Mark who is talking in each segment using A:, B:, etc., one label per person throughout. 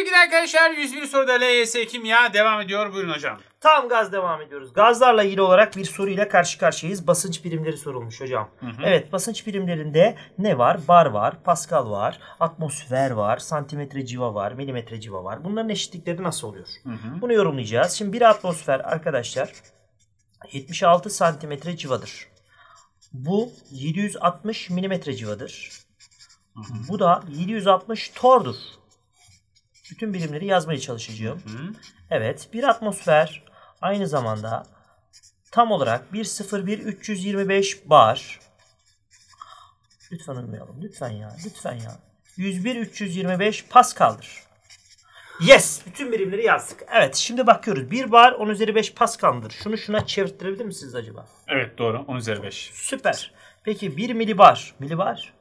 A: sevgili arkadaşlar 101 soruda LYS Kimya devam ediyor. Buyurun hocam.
B: Tam gaz devam ediyoruz. Gazlarla ilgili olarak bir soruyla karşı karşıyayız. Basınç birimleri sorulmuş hocam. Evet basınç birimlerinde ne var? Bar var, Pascal var, atmosfer var, santimetre civa var, milimetre civa var. Bunların eşitlikleri nasıl oluyor? Bunu yorumlayacağız. Şimdi bir atmosfer arkadaşlar 76 santimetre civadır. Bu 760 milimetre civadır. Bu da 760 tordur. Bütün birimleri yazmaya çalışacağım. Evet, bir atmosfer aynı zamanda tam olarak 101 325 bar. Lütfen uymayalım. Lütfen ya. Lütfen ya. 101 325 Pascal'dır. Yes! Bütün birimleri yazdık. Evet, şimdi bakıyoruz. 1 bar 10 üzeri 5 Pascal'dır. Şunu şuna çevirtirebilir misiniz acaba?
A: Evet doğru. 10 üzeri 5.
B: Süper. Peki 1 milibar. Milibar?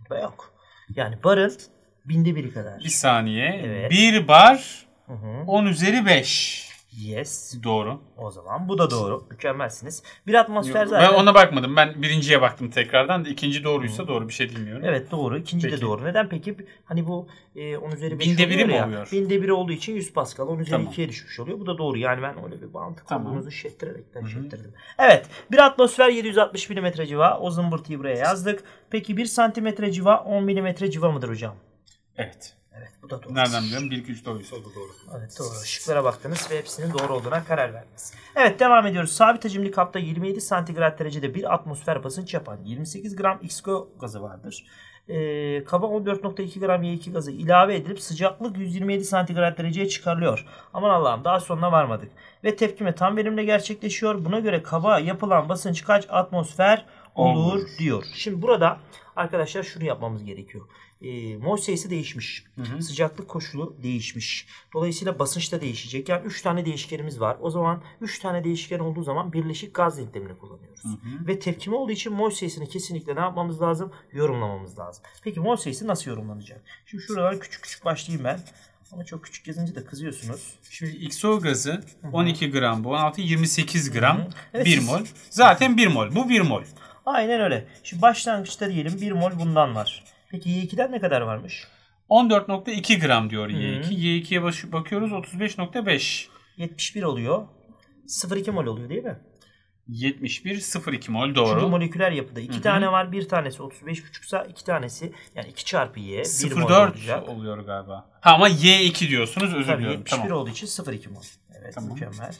B: Burada yok. Yani barın binde biri kadar.
A: Bir saniye.
B: Evet.
A: 1 bar
B: Hı hı.
A: 10 üzeri 5.
B: Yes.
A: Doğru.
B: O zaman bu da doğru. Mükemmelsiniz. Bir atmosfer
A: Ben
B: zaten.
A: ona bakmadım. Ben birinciye baktım tekrardan da ikinci doğruysa doğru bir şey bilmiyorum.
B: Evet doğru. İkinci de
A: Peki.
B: doğru. Neden peki? Hani bu e, 10 üzeri 5
A: Binde biri mi
B: ya.
A: oluyor?
B: Binde biri olduğu için 100 Pascal. 10 üzeri
A: Tamam.
B: 2'ye düşmüş oluyor. Bu da doğru. Yani ben öyle bir mantık
A: Tamam.
B: olduğunuzu şettirerekten şettirdim. Evet. Bir atmosfer 760 mm civa. O zımbırtıyı buraya yazdık. Peki 1 santimetre civa 10 mm civa mıdır hocam?
A: Evet.
B: Evet bu da doğru.
A: Nereden biliyorum? 1 2 3 doğruysa o da doğru.
B: Evet doğru. Şıklara baktınız ve hepsinin doğru olduğuna karar verdiniz. Evet devam ediyoruz. Sabit hacimli kapta 27 santigrat derecede bir atmosfer basınç yapan 28 gram XO gazı vardır. Ee, kaba 14.2 gram Y2 gazı ilave edilip sıcaklık 127 santigrat dereceye çıkarılıyor. Aman Allah'ım daha sonuna varmadık. Ve tepkime tam verimle gerçekleşiyor. Buna göre kaba yapılan basınç kaç atmosfer olur,
A: Olur.
B: diyor. Şimdi burada arkadaşlar şunu yapmamız gerekiyor. E, mol sayısı değişmiş. Sıcaklık koşulu değişmiş. Dolayısıyla basınç da değişecek. Yani 3 tane değişkenimiz var. O zaman 3 tane değişken olduğu zaman birleşik gaz denklemini kullanıyoruz. Ve tepkime olduğu için mol sayısını kesinlikle ne yapmamız lazım? Yorumlamamız lazım. Peki mol sayısı nasıl yorumlanacak? Şimdi şuradan küçük küçük başlayayım ben. Ama çok küçük yazınca da kızıyorsunuz.
A: Şimdi XO gazı 12 gram bu 16 28 gram
B: Evet,
A: 1
B: siz-
A: mol. Zaten 1 mol. Bu 1 mol.
B: Aynen öyle. Şimdi başlangıçta diyelim 1 mol bundan var. Peki Y2'den ne kadar varmış?
A: 14.2 gram diyor Y2. Y2'ye baş- bakıyoruz 35.5.
B: 71 oluyor. 0,2 mol oluyor değil mi?
A: 71 0.2 mol
B: Çünkü
A: doğru.
B: moleküler yapıda. iki tane var. Bir tanesi 35,5 sa iki tanesi yani 2 çarpı Y. 1 mol
A: 0.4
B: olacak.
A: oluyor galiba. Ha ama Y2 diyorsunuz özür
B: Tabii
A: diliyorum.
B: 71
A: Tamam.
B: olduğu için 0,2 mol. Evet
A: Tamam.
B: mükemmel.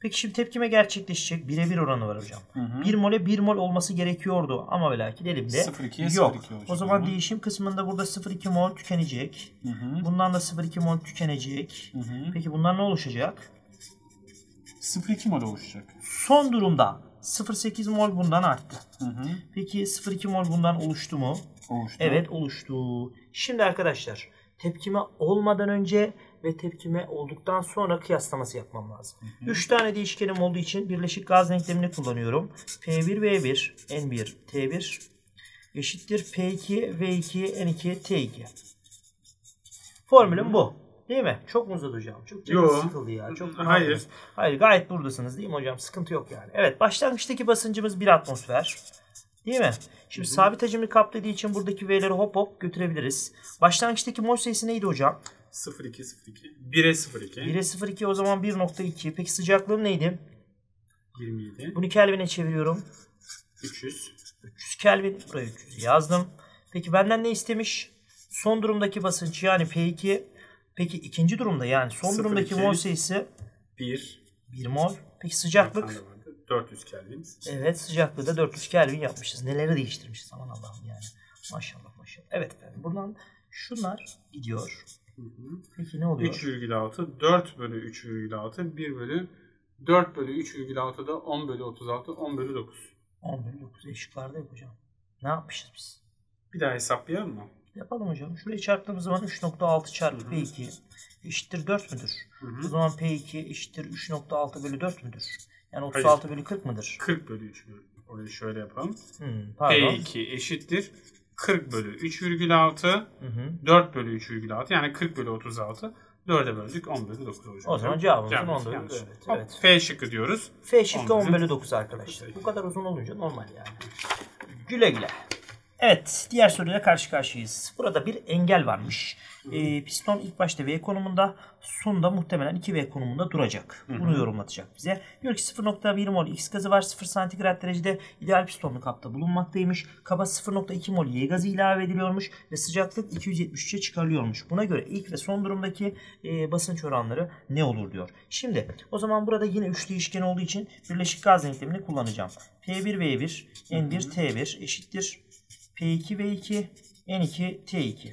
B: Peki şimdi tepkime gerçekleşecek. Birebir oranı var hocam. 1 mole 1 mol olması gerekiyordu ama ve lakin elimde
A: 0,2'ye
B: yok.
A: 0,2 olacak
B: O zaman değişim kısmında burada 0,2 mol tükenecek. Bundan da 0,2 mol tükenecek. Peki bundan ne oluşacak?
A: 0,2 mol oluşacak.
B: Son durumda 0,8 mol bundan arttı. Peki 0,2 mol bundan oluştu mu?
A: Oluştu.
B: Evet oluştu. Şimdi arkadaşlar tepkime olmadan önce ve tepkime olduktan sonra kıyaslaması yapmam lazım. 3 tane değişkenim olduğu için birleşik gaz denklemini kullanıyorum. P1V1 N1 T1 eşittir P2 V2 N2 T2. Formülüm bu. Değil mi? Çok mu uzadı hocam? Çok canım sıkıldı ya. Çok
A: Hayır.
B: Hayır gayet buradasınız değil mi hocam? Sıkıntı yok yani. Evet başlangıçtaki basıncımız 1 atmosfer. Değil mi? Şimdi sabit hacimli kap dediği için buradaki V'leri hop hop götürebiliriz. Başlangıçtaki mol sayısı neydi hocam?
A: 0,2 0,2. 1'e 0,2.
B: 1'e 0,2 o zaman 1.2. Peki sıcaklığım neydi?
A: 27.
B: Bunu Kelvin'e çeviriyorum.
A: 300.
B: 300 Kelvin. Buraya 300 yazdım. Peki benden ne istemiş? Son durumdaki basınç yani P2. Peki ikinci durumda yani son
A: 0,2.
B: durumdaki mol sayısı
A: 1.
B: 1 mol. Peki sıcaklık?
A: 400 Kelvin.
B: Evet sıcaklığı da 400 Kelvin yapmışız. Neleri değiştirmişiz aman Allah'ım yani. Maşallah maşallah. Evet efendim buradan şunlar gidiyor. Peki ne oluyor?
A: 3,6 4 bölü 3,6 1 bölü 4 bölü 3,6 da 10 bölü 36 10 bölü 9.
B: 10 bölü 9 eşiklarda yok hocam. Ne yapmışız biz?
A: Bir daha hesaplayalım mı?
B: Yapalım hocam. Şurayı çarptığımız zaman 3.6 çarpı P2 eşittir 4 müdür? O zaman P2 eşittir 3.6 bölü 4 müdür? Yani 36 bölü 40 mıdır?
A: 40 bölü 3 bölü. Orayı şöyle yapalım.
B: Hmm, pardon.
A: P2 eşittir 40 bölü 3,6
B: Hı hı.
A: 4 bölü 3,6 yani 40 bölü 36 4'e böldük 10 bölü 9 olacak.
B: O zaman
A: Cevabımız
B: 10 bölü
A: yanlış.
B: evet,
A: Hop,
B: evet.
A: F şıkkı diyoruz.
B: F şıkkı
A: 10
B: 10
A: bölü
B: bölü 9 arkadaşlar. Bu kadar uzun olunca normal yani. Güle güle. Evet, diğer soruyla karşı karşıyayız. Burada bir engel varmış. Ee, piston ilk başta V konumunda, sonunda muhtemelen 2V konumunda duracak. Bunu yorumlatacak bize. Diyor ki 0.1 mol X gazı var. 0 santigrat derecede ideal pistonlu kapta bulunmaktaymış. Kaba 0.2 mol Y gazı ilave ediliyormuş ve sıcaklık 273'e çıkarılıyormuş. Buna göre ilk ve son durumdaki e, basınç oranları ne olur diyor. Şimdi o zaman burada yine 3 değişken olduğu için birleşik gaz denklemini kullanacağım. P1V1 N1T1 eşittir P2V2 N2 T2.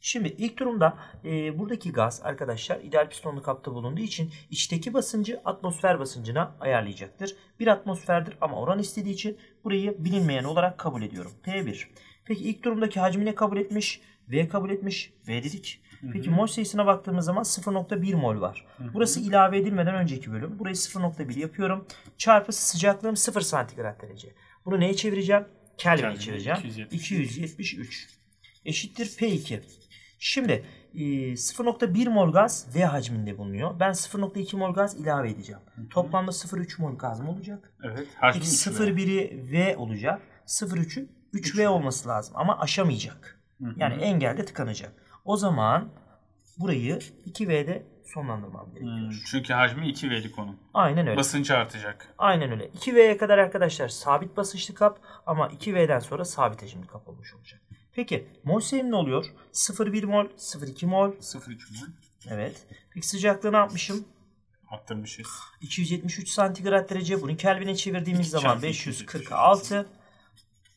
B: Şimdi ilk durumda e, buradaki gaz arkadaşlar ideal pistonlu kapta bulunduğu için içteki basıncı atmosfer basıncına ayarlayacaktır. Bir atmosferdir ama oran istediği için burayı bilinmeyen olarak kabul ediyorum. P1. Peki ilk durumdaki hacmi ne kabul etmiş? V kabul etmiş. V dedik. Peki mol sayısına baktığımız zaman 0.1 mol var. Burası ilave edilmeden önceki bölüm. Burayı 0.1 yapıyorum. Çarpı sıcaklığım 0 santigrat derece. Bunu neye çevireceğim? Kelvin'e, çevireceğim.
A: 273.
B: 273 eşittir P2. Şimdi e, 0.1 mol gaz V hacminde bulunuyor. Ben 0.2 mol gaz ilave edeceğim. Toplamda 0.3 mol gaz mı olacak?
A: Evet. Hacmi
B: Peki
A: 3
B: 0.1'i V olacak. 0.3'ü 3V olması lazım ama aşamayacak. Yani engelde tıkanacak. O zaman burayı 2V'de sonlandırmam gerekiyor.
A: Hmm, çünkü hacmi 2V'li konu.
B: Aynen öyle.
A: Basıncı artacak.
B: Aynen öyle. 2V'ye kadar arkadaşlar sabit basınçlı kap ama 2V'den sonra sabit hacimli kap olmuş olacak. Peki mol sayım ne oluyor? 0,1 mol, 0,2 mol.
A: 0,3 mol.
B: Evet. Peki sıcaklığı ne yapmışım?
A: Arttırmışız.
B: 273 santigrat derece. Bunu Kelvin'e çevirdiğimiz zaman
A: çarpı
B: 546.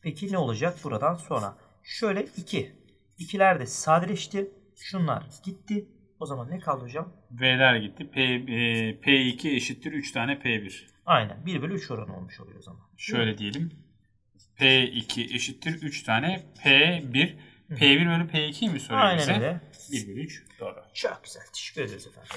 B: Peki ne olacak buradan sonra? Şöyle 2. İkiler de sadeleşti. Şunlar gitti. O zaman ne kaldı hocam?
A: V'ler gitti. P, e, P2 eşittir 3 tane P1.
B: Aynen. 1 bölü 3 oranı olmuş oluyor o zaman.
A: Şöyle diyelim. P2 eşittir 3 tane P1. P1 bölü P2'yi mi soruyor bize?
B: Aynen öyle.
A: 1 bölü 3. Doğru.
B: Çok güzel. Teşekkür ederiz efendim.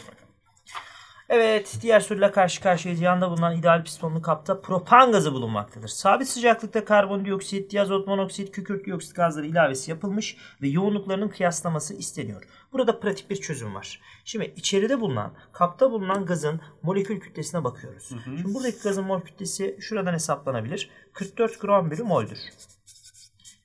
B: Evet, diğer soruyla karşı karşıyayız. Yanında bulunan ideal pistonlu kapta propan gazı bulunmaktadır. Sabit sıcaklıkta karbondioksit, diazot monoksit, kükürt dioksit gazları ilavesi yapılmış ve yoğunluklarının kıyaslaması isteniyor. Burada pratik bir çözüm var. Şimdi içeride bulunan, kapta bulunan gazın molekül kütlesine bakıyoruz. Şimdi buradaki gazın mol kütlesi şuradan hesaplanabilir. 44 gram bölü moldür.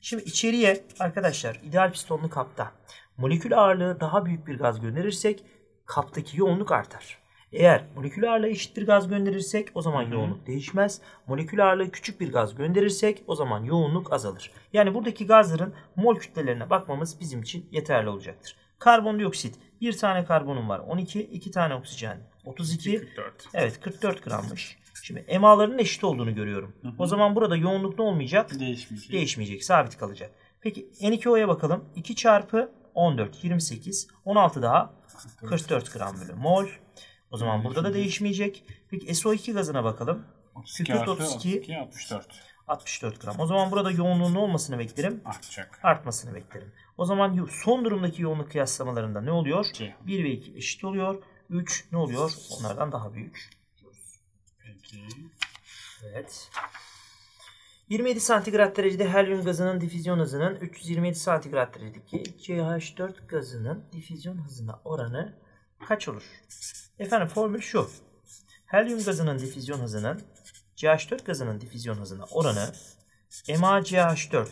B: Şimdi içeriye arkadaşlar ideal pistonlu kapta molekül ağırlığı daha büyük bir gaz gönderirsek kaptaki yoğunluk artar. Eğer molekül ağırlığı eşit bir gaz gönderirsek o zaman yoğunluk değişmez. Molekül ağırlığı küçük bir gaz gönderirsek o zaman yoğunluk azalır. Yani buradaki gazların mol kütlelerine bakmamız bizim için yeterli olacaktır. Karbondioksit bir tane karbonum var 12, iki tane oksijen 32.
A: 44.
B: Evet 44 grammış. Şimdi emaların eşit olduğunu görüyorum. O zaman burada yoğunluk ne olmayacak?
A: Değişmeyecek.
B: Değişmeyecek, sabit kalacak. Peki N2O'ya bakalım. 2 çarpı 14, 28, 16 daha 44 gram bölü mol. O zaman burada da değişmeyecek. Peki SO2 gazına bakalım.
A: 32
B: Kükürt
A: artı
B: 32.
A: 32 64.
B: 64 gram. O zaman burada yoğunluğun ne olmasını beklerim?
A: Artacak.
B: Artmasını beklerim. O zaman son durumdaki yoğunluk kıyaslamalarında ne oluyor?
A: İki.
B: 1 ve 2 eşit oluyor. 3 ne oluyor? Onlardan daha büyük.
A: Peki.
B: Evet. 27 santigrat derecede helyum gazının difüzyon hızının 327 santigrat derecedeki CH4 gazının difüzyon hızına oranı kaç olur? Efendim formül şu. Helyum gazının difüzyon hızının CH4 gazının difüzyon hızına oranı MaCH4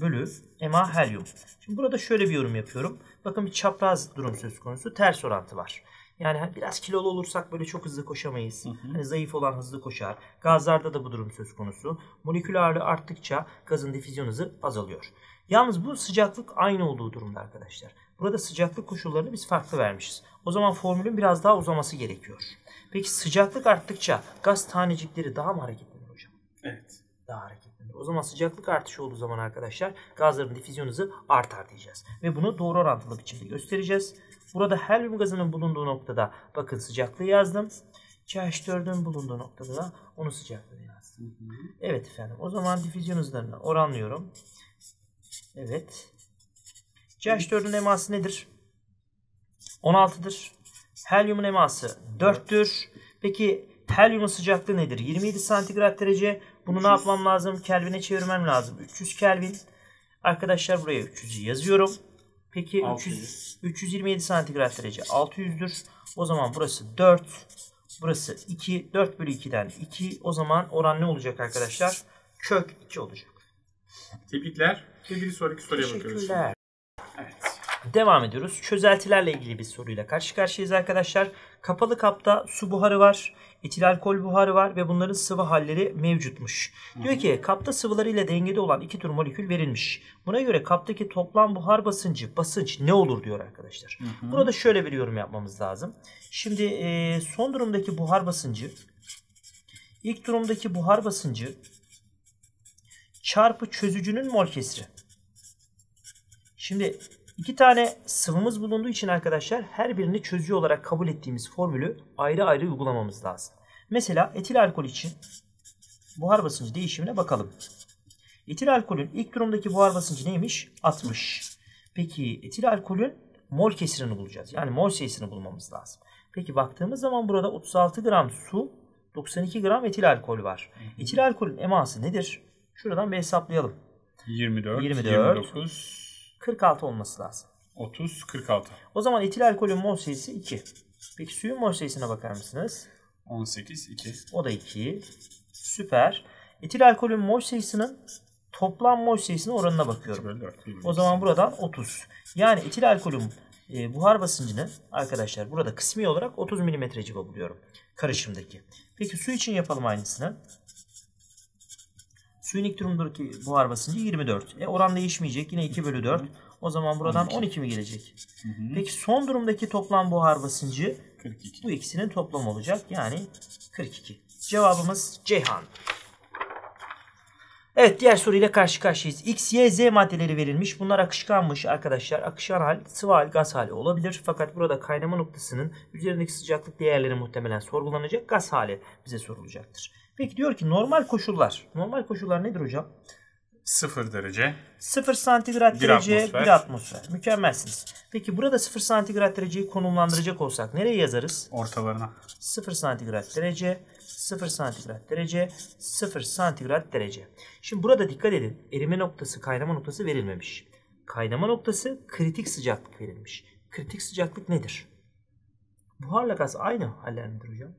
B: bölü MA helyum. Şimdi burada şöyle bir yorum yapıyorum. Bakın bir çapraz durum söz konusu. Ters orantı var. Yani hani biraz kilolu olursak böyle çok hızlı koşamayız. Hani zayıf olan hızlı koşar. Gazlarda da bu durum söz konusu. Molekül ağırlığı arttıkça gazın difüzyon hızı azalıyor. Yalnız bu sıcaklık aynı olduğu durumda arkadaşlar. Burada sıcaklık koşullarını biz farklı vermişiz. O zaman formülün biraz daha uzaması gerekiyor. Peki sıcaklık arttıkça gaz tanecikleri daha mı hareketlenir hocam?
A: Evet.
B: daha hareketlenir. O zaman sıcaklık artışı olduğu zaman arkadaşlar gazların difüzyon hızı artar diyeceğiz. Ve bunu doğru orantılı biçimde göstereceğiz. Burada helyum gazının bulunduğu noktada bakın sıcaklığı yazdım. CH4'ün bulunduğu noktada da onun sıcaklığını yazdım. Evet efendim o zaman difüzyon hızlarını oranlıyorum. Evet. CH4'ün eması nedir? 16'dır. Helyumun eması 4'tür. Peki helyumun sıcaklığı nedir? 27 santigrat derece. Bunu ne yapmam lazım? Kelvin'e çevirmem lazım. 300 Kelvin. Arkadaşlar buraya 300'ü yazıyorum. Peki 300,
A: 600.
B: 327 santigrat derece 600'dür. O zaman burası 4. Burası 2. 4 bölü 2'den 2. O zaman oran ne olacak arkadaşlar? Kök 2 olacak.
A: Tebrikler. Bir sonraki soruya bakıyoruz.
B: Teşekkürler.
A: Evet.
B: Devam ediyoruz. Çözeltilerle ilgili bir soruyla karşı karşıyayız arkadaşlar. Kapalı kapta su buharı var, etil alkol buharı var ve bunların sıvı halleri mevcutmuş. Diyor ki kapta sıvılarıyla dengede olan iki tür molekül verilmiş. Buna göre kaptaki toplam buhar basıncı, basınç ne olur diyor arkadaşlar. Burada şöyle bir yorum yapmamız lazım. Şimdi e, son durumdaki buhar basıncı, ilk durumdaki buhar basıncı çarpı çözücünün mol kesri. Şimdi iki tane sıvımız bulunduğu için arkadaşlar her birini çözücü olarak kabul ettiğimiz formülü ayrı ayrı uygulamamız lazım. Mesela etil alkol için buhar basıncı değişimine bakalım. Etil alkolün ilk durumdaki buhar basıncı neymiş? 60. Peki etil alkolün mol kesirini bulacağız. Yani mol sayısını bulmamız lazım. Peki baktığımız zaman burada 36 gram su, 92 gram etil alkol var. Etil alkolün eması nedir? Şuradan bir hesaplayalım.
A: 24,
B: 24.
A: 29,
B: 46 olması lazım.
A: 30, 46.
B: O zaman etil alkolün mol sayısı 2. Peki suyun mol sayısına bakar mısınız?
A: 18, 2.
B: O da 2. Süper. Etil alkolün mol sayısının toplam mol sayısının oranına bakıyorum.
A: Bölü 4.
B: O zaman buradan 30. Yani etil alkolün e, buhar basıncını arkadaşlar burada kısmi olarak 30 mm civa buluyorum. Karışımdaki. Peki su için yapalım aynısını. İlk durumdaki buhar basıncı 24. E, oran değişmeyecek. Yine 2 bölü 4. O zaman buradan 12 mi gelecek? Peki son durumdaki toplam buhar basıncı
A: 42.
B: bu ikisinin toplamı olacak. Yani 42. Cevabımız Ceyhan. Evet diğer soruyla karşı karşıyayız. X, Y, Z maddeleri verilmiş. Bunlar akışkanmış arkadaşlar. Akışkan hal, sıvı hal, gaz hali olabilir. Fakat burada kaynama noktasının üzerindeki sıcaklık değerleri muhtemelen sorgulanacak. Gaz hali bize sorulacaktır. Peki diyor ki normal koşullar. Normal koşullar nedir hocam?
A: 0 derece.
B: 0 santigrat
A: Bir
B: derece,
A: atmosfer.
B: 1 atmosfer. Mükemmelsiniz. Peki burada 0 santigrat dereceyi konumlandıracak olsak nereye yazarız?
A: Ortalarına.
B: 0 santigrat derece, 0 santigrat derece, 0 santigrat derece. Şimdi burada dikkat edin. Erime noktası, kaynama noktası verilmemiş. Kaynama noktası kritik sıcaklık verilmiş. Kritik sıcaklık nedir? Buharla gaz aynı haller midir hocam?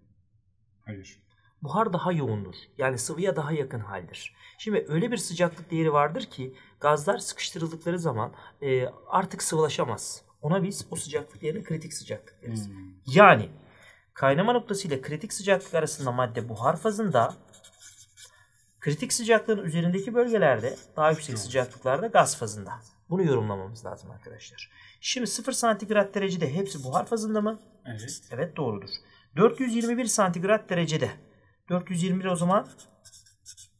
A: Hayır.
B: Buhar daha yoğundur. Yani sıvıya daha yakın haldir. Şimdi öyle bir sıcaklık değeri vardır ki gazlar sıkıştırıldıkları zaman e, artık sıvılaşamaz. Ona biz o sıcaklık değerine kritik sıcaklık deriz.
A: Hmm.
B: Yani kaynama noktası ile kritik sıcaklık arasında madde buhar fazında kritik sıcaklığın üzerindeki bölgelerde daha yüksek sıcaklıklarda gaz fazında. Bunu yorumlamamız lazım arkadaşlar. Şimdi 0 santigrat derecede hepsi buhar fazında mı?
A: Evet.
B: Evet doğrudur. 421 santigrat derecede. 421 o zaman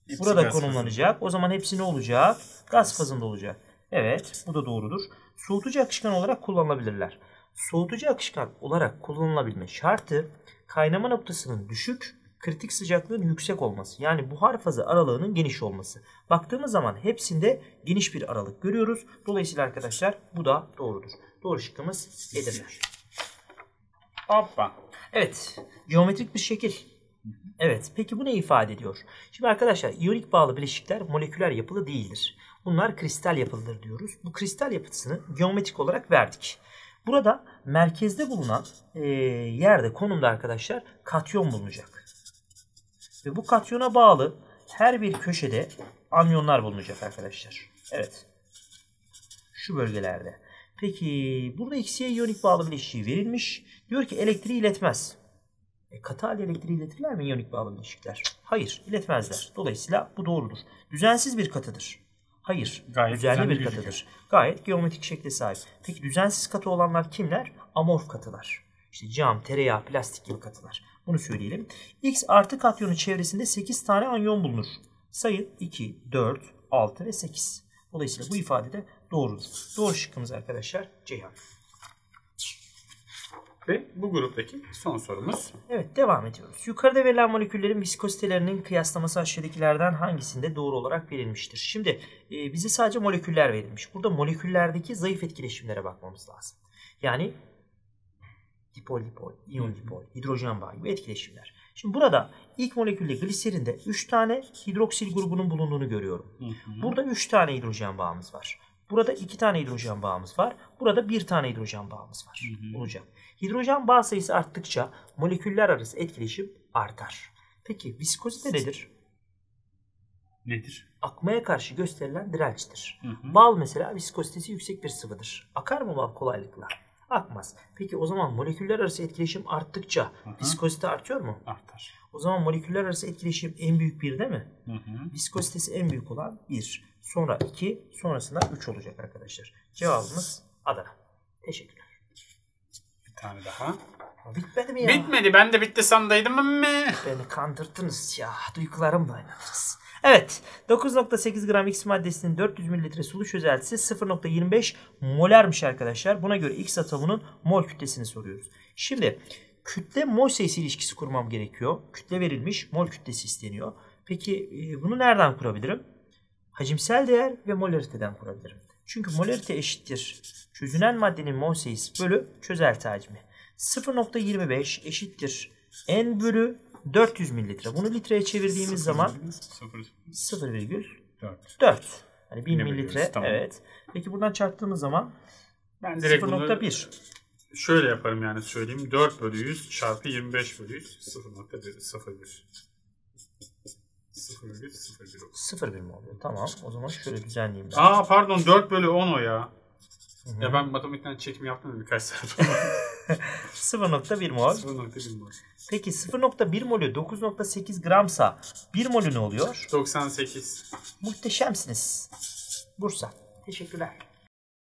A: Hepsi
B: burada
A: gaz
B: konumlanacak. O zaman hepsi ne olacak? Gaz fazında olacak. Evet bu da doğrudur. Soğutucu akışkan olarak kullanılabilirler. Soğutucu akışkan olarak kullanılabilme şartı kaynama noktasının düşük, kritik sıcaklığın yüksek olması. Yani buhar fazı aralığının geniş olması. Baktığımız zaman hepsinde geniş bir aralık görüyoruz. Dolayısıyla arkadaşlar bu da doğrudur. Doğru şıkkımız Edirne.
A: Hoppa.
B: Evet, geometrik bir şekil. Evet, peki bu ne ifade ediyor? Şimdi arkadaşlar, iyonik bağlı bileşikler moleküler yapılı değildir. Bunlar kristal yapılıdır diyoruz. Bu kristal yapısını geometrik olarak verdik. Burada merkezde bulunan e, yerde, konumda arkadaşlar katyon bulunacak. Ve bu katyona bağlı her bir köşede anyonlar bulunacak arkadaşlar. Evet. Şu bölgelerde. Peki burada X'ye iyonik bağlı bileşiği verilmiş. Diyor ki elektriği iletmez. E, katı hal elektriği iletirler mi iyonik bağlı bileşikler? Hayır, iletmezler. Dolayısıyla bu doğrudur. Düzensiz bir katıdır. Hayır,
A: Gayet
B: düzenli bir
A: gözüküyor.
B: katıdır. Gayet geometrik şekle sahip. Peki düzensiz katı olanlar kimler? Amorf katılar. İşte cam, tereyağı, plastik gibi katılar. Bunu söyleyelim. X artı katyonun çevresinde 8 tane anyon bulunur. Sayın 2, 4, 6 ve 8. Dolayısıyla bu ifade de doğrudur. Doğru şıkkımız arkadaşlar Ceyhan.
A: Ve bu gruptaki son sorumuz.
B: Evet devam ediyoruz. Yukarıda verilen moleküllerin viskozitelerinin kıyaslaması aşağıdakilerden hangisinde doğru olarak verilmiştir? Şimdi e, bize sadece moleküller verilmiş. Burada moleküllerdeki zayıf etkileşimlere bakmamız lazım. Yani dipol dipol, iyon dipol, hidrojen bağı gibi etkileşimler. Şimdi burada ilk molekülde gliserinde 3 tane hidroksil grubunun bulunduğunu görüyorum. Burada 3 tane hidrojen bağımız var. Burada 2 tane hidrojen bağımız var. Burada 1 tane hidrojen bağımız var. Olacak. Hidrojen bağ sayısı arttıkça moleküller arası etkileşim artar. Peki viskozite nedir?
A: Nedir?
B: Akmaya karşı gösterilen dirençtir.
A: Hı hı.
B: Bal mesela viskozitesi yüksek bir sıvıdır. Akar mı bal kolaylıkla? Akmaz. Peki o zaman moleküller arası etkileşim arttıkça
A: hı.
B: viskozite artıyor mu?
A: Artar.
B: O zaman moleküller arası etkileşim en büyük bir değil mi?
A: Hı hı.
B: Viskozitesi en büyük olan 1. Sonra 2. Sonrasında 3 olacak arkadaşlar. Cevabımız Adana. Teşekkürler.
A: Bir tane daha.
B: Bitmedi mi ya?
A: Bitmedi. Ben de bitti sandaydım ama.
B: Beni kandırdınız ya. Duygularımla oynadınız. Evet. 9.8 gram X maddesinin 400 ml sulu çözeltisi 0.25 molermiş arkadaşlar. Buna göre X atomunun mol kütlesini soruyoruz. Şimdi kütle mol sayısı ilişkisi kurmam gerekiyor. Kütle verilmiş, mol kütlesi isteniyor. Peki e, bunu nereden kurabilirim? Hacimsel değer ve molariteden kurabilirim. Çünkü molarite eşittir. Çözünen maddenin mol sayısı bölü çözelti hacmi. 0.25 eşittir. N bölü 400 mililitre. Bunu litreye çevirdiğimiz zaman
A: 0.
B: 0,4.
A: 4.
B: Hani 1000
A: Yine
B: mililitre.
A: tamam.
B: Evet. Peki buradan çarptığımız zaman
A: Ben direkt bunu
B: 0.1.
A: şöyle yaparım yani söyleyeyim. 4 bölü 100 çarpı 25 bölü 100 0.1 0,1 0,1 0,1 olur.
B: 0,1 mi oluyor? Tamam. O zaman şöyle düzenleyeyim ben.
A: Aa pardon 4 bölü 10 o ya.
B: Hı hı.
A: Ya ben matematikten çekim yaptım birkaç saat.
B: 0.1 mol.
A: 0.1 mol.
B: Peki 0.1 molü 9.8 gramsa 1 molü ne oluyor?
A: 98.
B: Muhteşemsiniz. Bursa. Teşekkürler.